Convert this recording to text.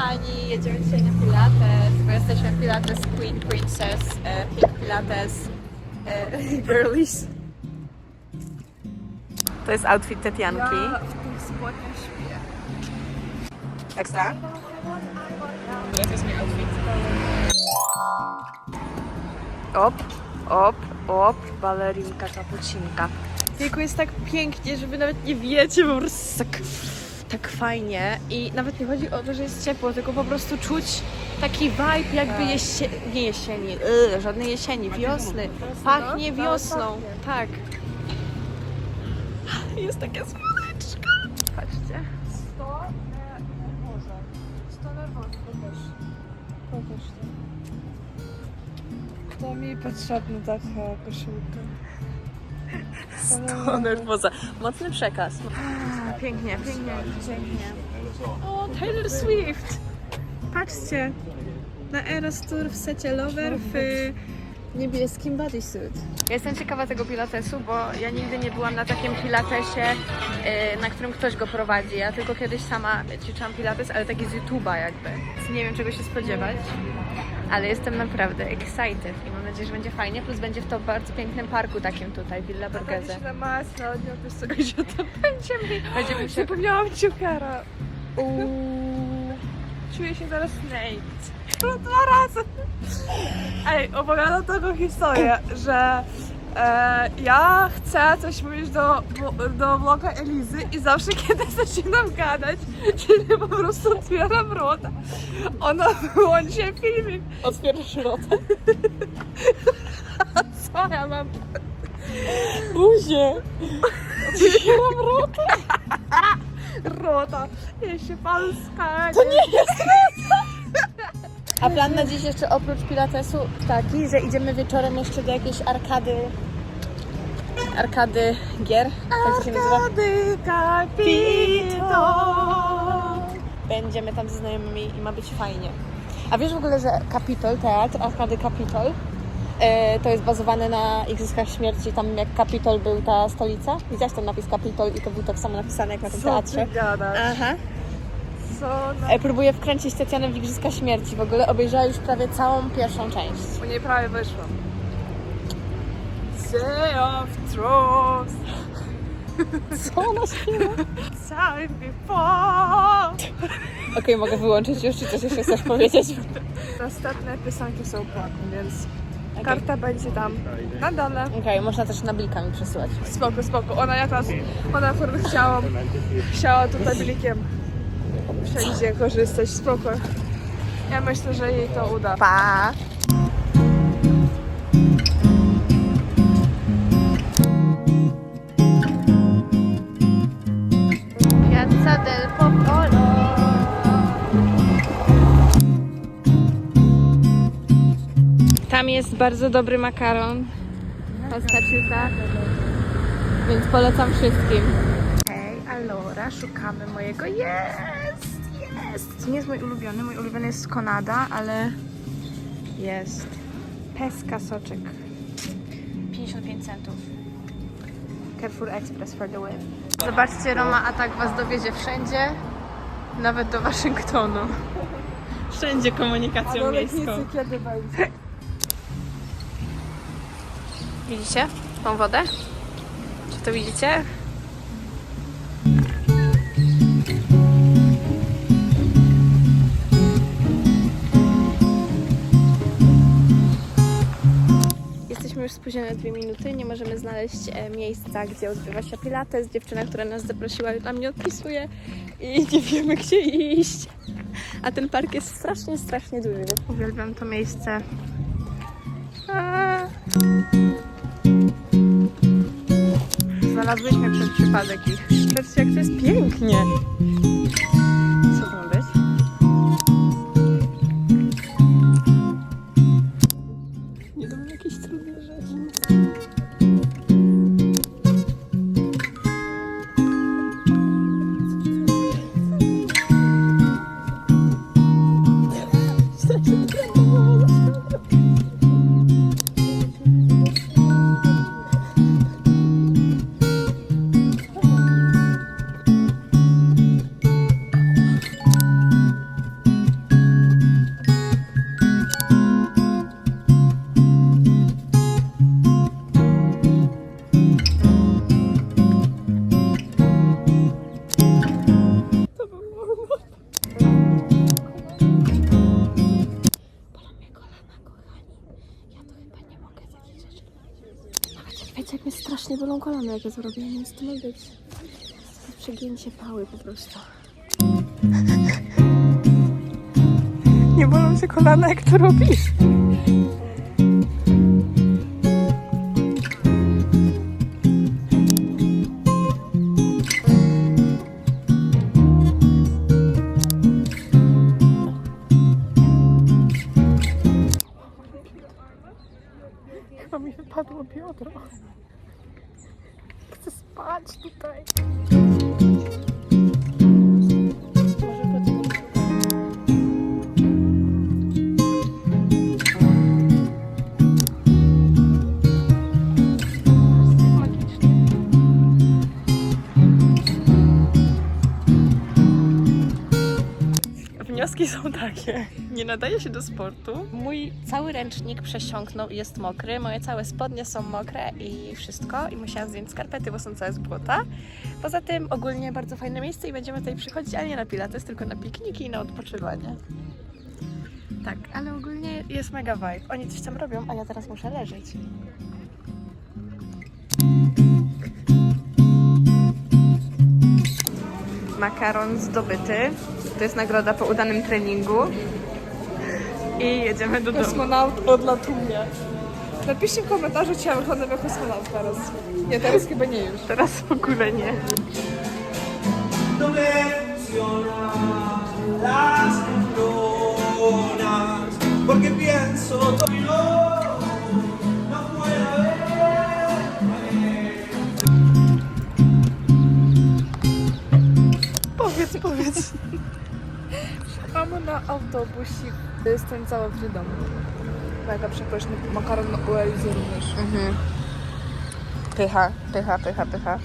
kochani, jedziemy dzisiaj na Pilates, bo jesteśmy Pilates Queen Princess, e, Pink Pilates e, Girlies. To jest outfit Tetianki. Ja w tych spodniach śpię. Ekstra? To jest mój outfit. Op, op, op, balerinka, kapucinka. Tylko jest tak pięknie, że wy nawet nie wiecie, po prostu tak, tak fajnie. I nawet nie chodzi o to, że jest ciepło, tylko po prostu czuć taki vibe jakby jesie... nie jesieni, yy, żadnej jesieni, wiosny. Pachnie wiosną, tak. Jest takie słoneczko. Patrzcie. 100 nerwoza. 100 nerwoza, pokaż. Pokaż to. To mi potrzebna taka koszulka. To nerwoza. Mocny przekaz. Pięknie, pięknie, pięknie. O, Taylor Swift! Patrzcie. Na Eras Tour w secie Lover w niebieskim bodysuit. Ja jestem ciekawa tego pilatesu, bo ja nigdy nie byłam na takim pilatesie, y, na którym ktoś go prowadzi. Ja tylko kiedyś sama ćwiczyłam pilates, ale taki z YouTube'a jakby. Więc nie wiem czego się spodziewać, ale jestem naprawdę excited i mam nadzieję, że będzie fajnie. Plus będzie w to bardzo pięknym parku takim tutaj, Villa Borghese. Będzie na masę, nie wiesz co gdzie to będzie mi. Będziemy się Zapomniałam ciukara. Uuu. Czuję się teraz naked. No dwa razy. Ej, opowiadam taką historię, że e, ja chcę coś mówić do, do vloga Elizy i zawsze kiedy zaczynam gadać, czyli po prostu otwieram rot, ona wyłączy filmik. Otwierasz rot. Co ja mam? Buzie. Otwieram rot. Rota. Ja się palska. To nie jest A plan na dziś jeszcze oprócz pilatesu taki, że idziemy wieczorem jeszcze do jakiejś arkady. Arkady gier. Tak to się nazywa. Arkady Capito. Będziemy tam ze znajomymi i ma być fajnie. A wiesz w ogóle, że Capitol, teatr Arkady Capitol, e, to jest bazowane na Igrzyskach Śmierci, tam jak Capitol był ta stolica. Widziałaś ten napis Capitol i to był tak samo napisane jak na tym Co ty teatrze. gadasz? Aha. Co na... E, Próbuję wkręcić Tatianę w Igrzyska Śmierci. W ogóle obejrzała już prawie całą pierwszą część. U niej prawie wyszło. Day of Thrones. Co ona śpiewa? Time before. Okej, mogę wyłączyć już, czy coś jeszcze chcesz powiedzieć? Następne piosenki są płaką, więc karta będzie tam na dole. Okej, można też na blika mi przesyłać. Spoko, spoko. Ona jak raz, ona akurat chciała, chciała tutaj blikiem wszędzie korzystać. Spoko. Ja myślę, że jej to uda. Pa! Piazza del Popolo Tam jest bardzo dobry makaron Pastaczuta Więc polecam wszystkim Hej, allora, szukamy mojego Jest, jest. To nie jest mój ulubiony, mój ulubiony jest Konada, ale jest. Peska soczek. 55 centów. Carrefour Express for the win. Zobaczcie, Roma Atak was dowiezie wszędzie Nawet do Waszyngtonu. Wszędzie komunikacją miejską. Kiedy będzie? Widzicie tą wodę? Czy to widzicie? Już spóźnione dwie minuty, nie możemy znaleźć e, miejsca, gdzie odbywa się pilates. Dziewczyna, która nas zaprosiła, nam nie odpisuje i nie wiemy, gdzie iść. A ten park jest strasznie, strasznie duży. Uwielbiam to miejsce. A. Znalazłyśmy przez przypadek ich. Patrzcie, jak to jest pięknie. Strasznie bolą kolana, jak ja to robię. Nie wiem, co to ma być. Przegięcie pały po prostu. Nie bolą się kolana, jak to robisz. Chcę spać tutaj. Wnioski są takie. Nie nadaje się do sportu. Mój cały ręcznik przesiąknął i jest mokry. Moje całe spodnie są mokre i wszystko. I musiałam zdjąć skarpety, bo są całe z błota. Poza tym ogólnie bardzo fajne miejsce i będziemy tutaj przychodzić, ale nie na pilates, tylko na pikniki i na odpoczywanie. Tak, ale ogólnie jest mega vibe. Oni coś tam robią, a ja teraz muszę leżeć. Makaron zdobyty. To jest nagroda po udanym treningu. I jedziemy do domu. Kosmonaut odlatuje. Napiszcie w komentarzu, czy ja wyglądam jak kosmonaut teraz. Nie, teraz chyba nie już. Teraz w ogóle nie. porque pienso Powiedz, powiedz. Na autobusik. Jestem cała w domu. Mega przepyszny makaron na Uelizy również. Mhm. Pycha, pycha, pycha, pycha.